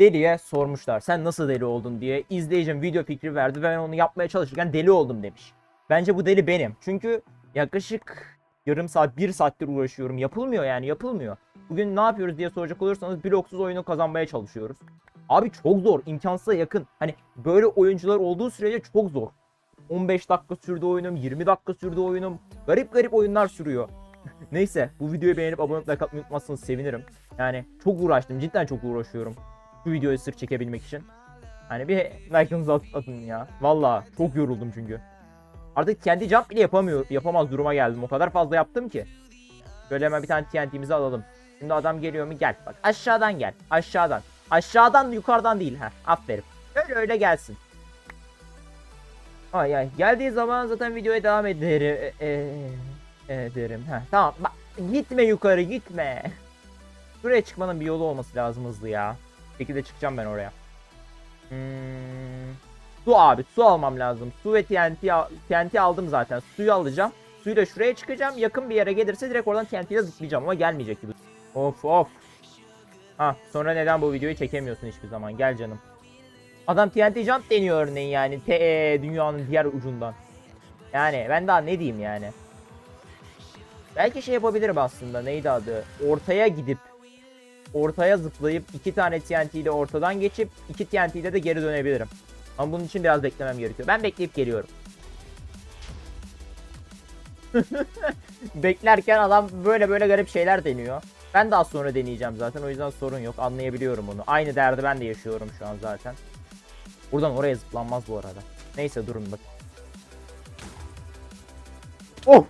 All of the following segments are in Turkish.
Deliye sormuşlar sen nasıl deli oldun diye. İzleyicim video fikri verdi ve ben onu yapmaya çalışırken deli oldum demiş. Bence bu deli benim. Çünkü yaklaşık yarım saat bir saattir uğraşıyorum. Yapılmıyor yani yapılmıyor. Bugün ne yapıyoruz diye soracak olursanız bloksuz oyunu kazanmaya çalışıyoruz. Abi çok zor. imkansıza yakın. Hani böyle oyuncular olduğu sürece çok zor. 15 dakika sürdü oyunum, 20 dakika sürdü oyunum. Garip garip oyunlar sürüyor. Neyse bu videoyu beğenip abone atmayı unutmazsanız sevinirim. Yani çok uğraştım. Cidden çok uğraşıyorum. Bu videoyu sırf çekebilmek için. Hani bir like'ınızı at- atın ya. Valla çok yoruldum çünkü. Artık kendi jump bile yapamıyor, yapamaz duruma geldim. O kadar fazla yaptım ki. Şöyle hemen bir tane TNT'mizi alalım. Şimdi adam geliyor mu? Gel. Bak aşağıdan gel. Aşağıdan. Aşağıdan yukarıdan değil. ha. Aferin. Öyle öyle gelsin. Ay ay. Geldiği zaman zaten videoya devam ederim. E, e, ederim. Heh, tamam. Bak, gitme yukarı gitme. Buraya çıkmanın bir yolu olması lazım hızlı ya. Bir şekilde çıkacağım ben oraya. Hmm, su abi. Su almam lazım. Su ve TNT, TNT aldım zaten. Suyu alacağım. Suyla şuraya çıkacağım. Yakın bir yere gelirse direkt oradan TNT ile zıplayacağım ama gelmeyecek gibi. Of of. Ha sonra neden bu videoyu çekemiyorsun hiçbir zaman? Gel canım. Adam TNT jump deniyor örneğin yani. Te dünyanın diğer ucundan. Yani ben daha ne diyeyim yani. Belki şey yapabilirim aslında. Neydi adı? Ortaya gidip ortaya zıplayıp iki tane TNT ile ortadan geçip iki TNT ile de geri dönebilirim. Ama bunun için biraz beklemem gerekiyor. Ben bekleyip geliyorum. Beklerken adam böyle böyle garip şeyler deniyor. Ben daha sonra deneyeceğim zaten o yüzden sorun yok anlayabiliyorum onu. Aynı derdi ben de yaşıyorum şu an zaten. Buradan oraya zıplanmaz bu arada. Neyse durun bak. Oh!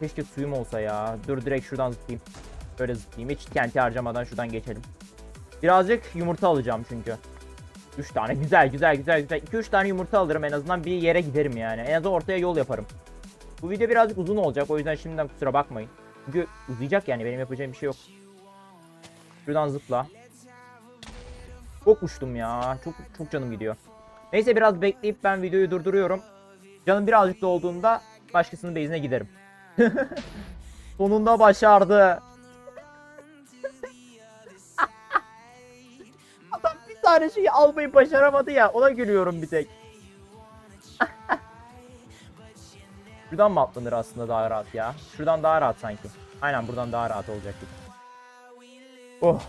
Keşke suyum olsa ya. Dur direkt şuradan zıplayayım. Böyle zıplayayım. Hiç TNT harcamadan şuradan geçelim. Birazcık yumurta alacağım çünkü. 3 tane güzel güzel güzel güzel. 2-3 tane yumurta alırım en azından bir yere giderim yani. En azından ortaya yol yaparım. Bu video birazcık uzun olacak o yüzden şimdiden kusura bakmayın. Çünkü uzayacak yani benim yapacağım bir şey yok. Şuradan zıpla. Çok uçtum ya. Çok çok canım gidiyor. Neyse biraz bekleyip ben videoyu durduruyorum. Canım birazcık da olduğunda başkasının base'ine giderim. Sonunda başardı. Adam bir tane şeyi almayı başaramadı ya. Ona gülüyorum bir tek. Şuradan mı atlanır aslında daha rahat ya? Şuradan daha rahat sanki. Aynen buradan daha rahat olacak gibi. Oh.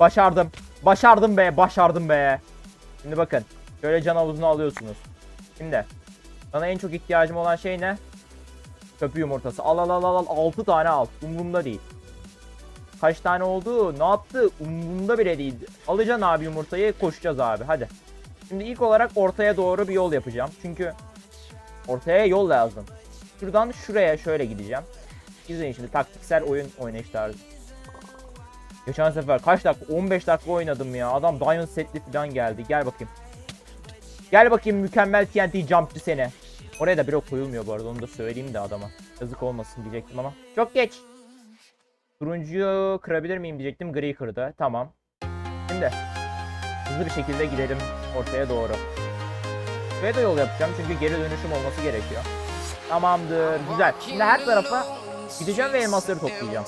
Başardım. Başardım be, başardım be. Şimdi bakın. Şöyle can havuzunu alıyorsunuz. Şimdi. Sana en çok ihtiyacım olan şey ne? Köpü yumurtası. Al al al al al. 6 tane al. Umurumda değil. Kaç tane oldu? Ne yaptı? Umurumda bile değil. Alacaksın abi yumurtayı. Koşacağız abi. Hadi. Şimdi ilk olarak ortaya doğru bir yol yapacağım. Çünkü ortaya yol lazım. Şuradan şuraya şöyle gideceğim. İzleyin şimdi taktiksel oyun oynayış tarzı. Geçen sefer kaç dakika? 15 dakika oynadım ya. Adam Diamond setli falan geldi. Gel bakayım. Gel bakayım mükemmel TNT jumpçı seni. Oraya da blok koyulmuyor bu arada onu da söyleyeyim de adama. Yazık olmasın diyecektim ama. Çok geç. Turuncuyu kırabilir miyim diyecektim. Gri kırdı. Tamam. Şimdi hızlı bir şekilde gidelim ortaya doğru. Şuraya da yol yapacağım çünkü geri dönüşüm olması gerekiyor. Tamamdır. Güzel. Şimdi her tarafa gideceğim ve elmasları toplayacağım.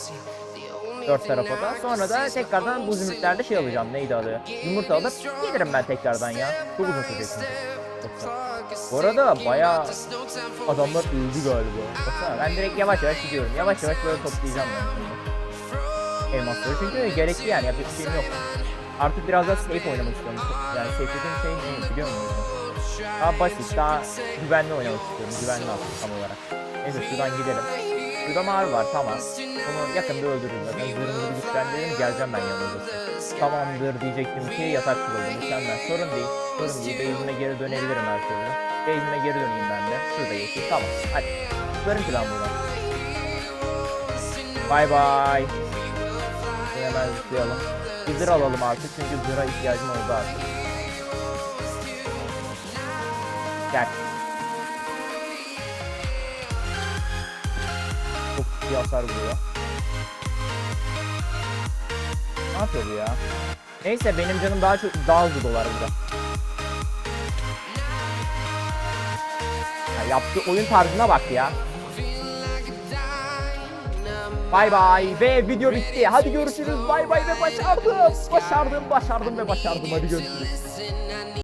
Dört tarafa da. Sonra da tekrardan bu zümrütlerde şey alacağım. Neydi adı? Yumurta alıp gelirim ben tekrardan ya. Çok uzun sürecek. Bu arada bayağı adamlar öldü galiba. Baksana ben direkt yavaş yavaş gidiyorum. Yavaş yavaş böyle toplayacağım ben. Elmasları çünkü gerekli yani yapacak bir şeyim yok. Artık biraz daha safe oynamak istiyorum. Yani safe dediğim şey ne biliyor musun? Daha basit, daha güvenli oynamak istiyorum. Güvenli aslında tam olarak. Neyse şuradan gidelim. Şurada mavi var tamam. Onu yakında öldürürüm zaten. Zırhımı güçlendirelim geleceğim ben yanınıza. Tamamdır diyecektim ki yatak kırıldı. Mükemmel. Sorun değil. Sorun değil. Base'ime geri dönebilirim her türlü. Base'ime geri döneyim ben de. Şurada geçeyim. Tamam. Hadi. Çıkarım plan buradan. Bye. Şimdi hemen zıplayalım. Bir alalım artık çünkü zırha ihtiyacım oldu artık. Gel. İyi hasar vuruyor. Ne yapıyor ya? Neyse benim canım daha çok daha hızlı dolar burada. Ya yaptığı oyun tarzına bak ya. Bay bay ve video bitti. Hadi görüşürüz. Bay bay ve başardım. Başardım, başardım ve başardım. Hadi görüşürüz.